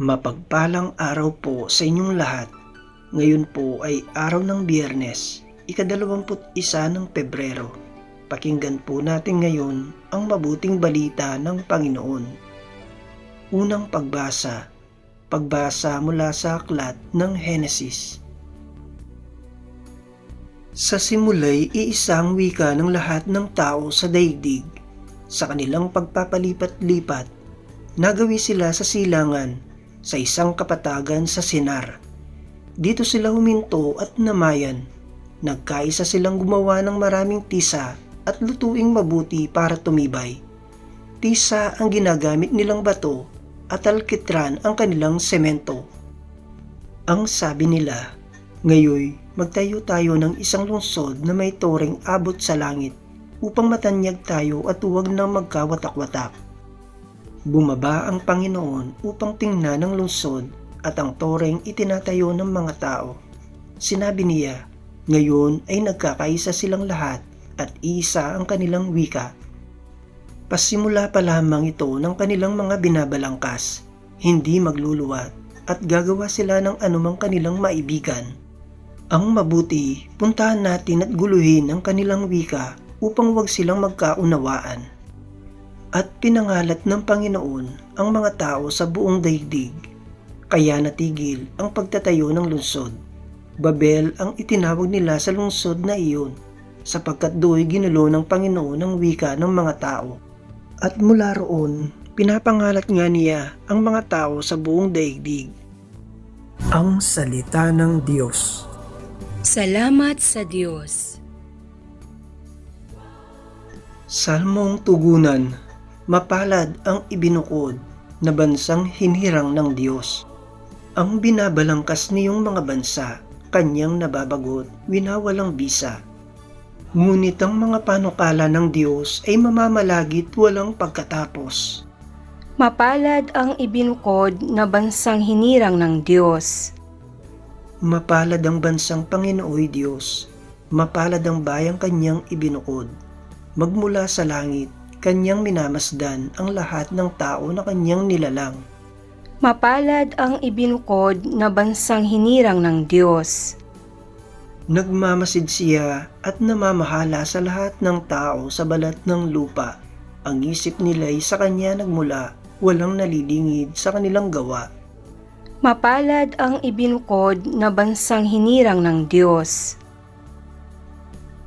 Mapagpalang araw po sa inyong lahat. Ngayon po ay araw ng biyernes, ikadalawamput isa ng Pebrero. Pakinggan po natin ngayon ang mabuting balita ng Panginoon. Unang pagbasa, pagbasa mula sa aklat ng Henesis. Sa simulay, iisang wika ng lahat ng tao sa daigdig. Sa kanilang pagpapalipat-lipat, nagawi sila sa silangan sa isang kapatagan sa Sinar. Dito sila huminto at namayan. Nagkaisa silang gumawa ng maraming tisa at lutuing mabuti para tumibay. Tisa ang ginagamit nilang bato at alkitran ang kanilang semento. Ang sabi nila, Ngayoy, magtayo tayo ng isang lungsod na may toreng abot sa langit upang matanyag tayo at huwag nang magkawatak-watak. Bumaba ang Panginoon upang tingnan ang lungsod at ang toreng itinatayo ng mga tao. Sinabi niya, ngayon ay nagkakaisa silang lahat at isa ang kanilang wika. Pasimula pa lamang ito ng kanilang mga binabalangkas, hindi magluluwat at gagawa sila ng anumang kanilang maibigan. Ang mabuti, puntahan natin at guluhin ang kanilang wika upang wag silang magkaunawaan. At pinangalat ng Panginoon ang mga tao sa buong daigdig, kaya natigil ang pagtatayo ng lungsod. Babel ang itinawag nila sa lungsod na iyon, sapagkat do'y ginulo ng Panginoon ang wika ng mga tao. At mula roon, pinapangalat nga niya ang mga tao sa buong daigdig. Ang Salita ng Diyos Salamat sa Diyos. Salmong Tugunan Mapalad ang ibinukod na bansang hinirang ng Diyos. Ang binabalangkas niyong mga bansa, kanyang nababagot, winawalang bisa. Ngunit ang mga panukala ng Diyos ay mamamalagit walang pagkatapos. Mapalad ang ibinukod na bansang hinirang ng Diyos. Mapalad ang bansang Panginooy Diyos, mapalad ang bayang kanyang ibinukod. Magmula sa langit, kanyang minamasdan ang lahat ng tao na kanyang nilalang. Mapalad ang ibinukod na bansang hinirang ng Diyos. Nagmamasid siya at namamahala sa lahat ng tao sa balat ng lupa. Ang isip nila'y sa kanya nagmula, walang nalilingid sa kanilang gawa. Mapalad ang ibinukod na bansang hinirang ng Diyos.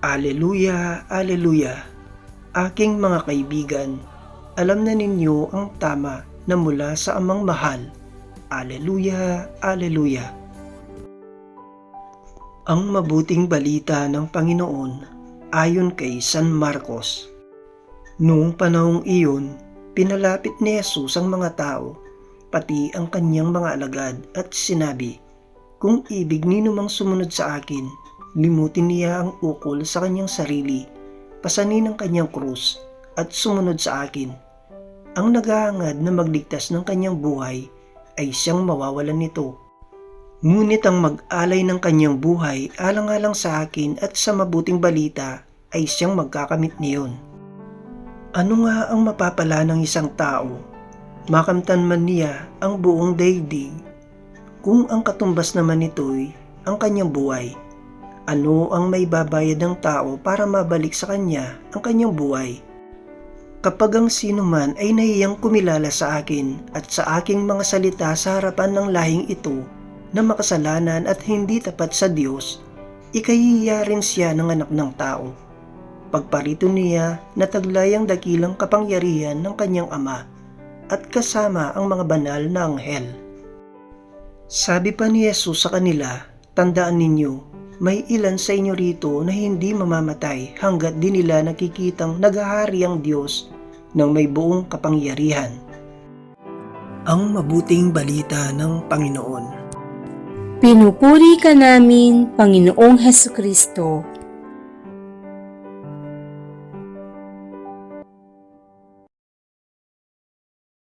Aleluya, Aleluya. Aking mga kaibigan, alam na ninyo ang tama na mula sa amang mahal. Aleluya, Aleluya. Ang mabuting balita ng Panginoon ayon kay San Marcos. Noong panahong iyon, pinalapit ni Jesus ang mga tao, pati ang kanyang mga alagad at sinabi, Kung ibig ni numang sumunod sa akin, limutin niya ang ukol sa kanyang sarili, pasanin ang kanyang krus, at sumunod sa akin. Ang naghahangad na magligtas ng kanyang buhay ay siyang mawawalan nito. Ngunit ang mag-alay ng kanyang buhay alang-alang sa akin at sa mabuting balita ay siyang magkakamit niyon. Ano nga ang mapapala ng isang tao? Makamtan man niya ang buong daigdig. Kung ang katumbas naman nito'y ang kanyang buhay, ano ang may babayad ng tao para mabalik sa kanya ang kanyang buhay? Kapag ang sino man ay nahiyang kumilala sa akin at sa aking mga salita sa harapan ng lahing ito na makasalanan at hindi tapat sa Diyos, ikahihiya rin siya ng anak ng tao. Pagparito niya na taglay ang dakilang kapangyarihan ng kanyang ama at kasama ang mga banal na anghel. Sabi pa ni Jesus sa kanila, tandaan ninyo, may ilan sa inyo rito na hindi mamamatay hanggat di nila nakikitang naghahari ang Diyos ng may buong kapangyarihan. Ang mabuting balita ng Panginoon. Pinupuri ka namin, Panginoong Heso Kristo.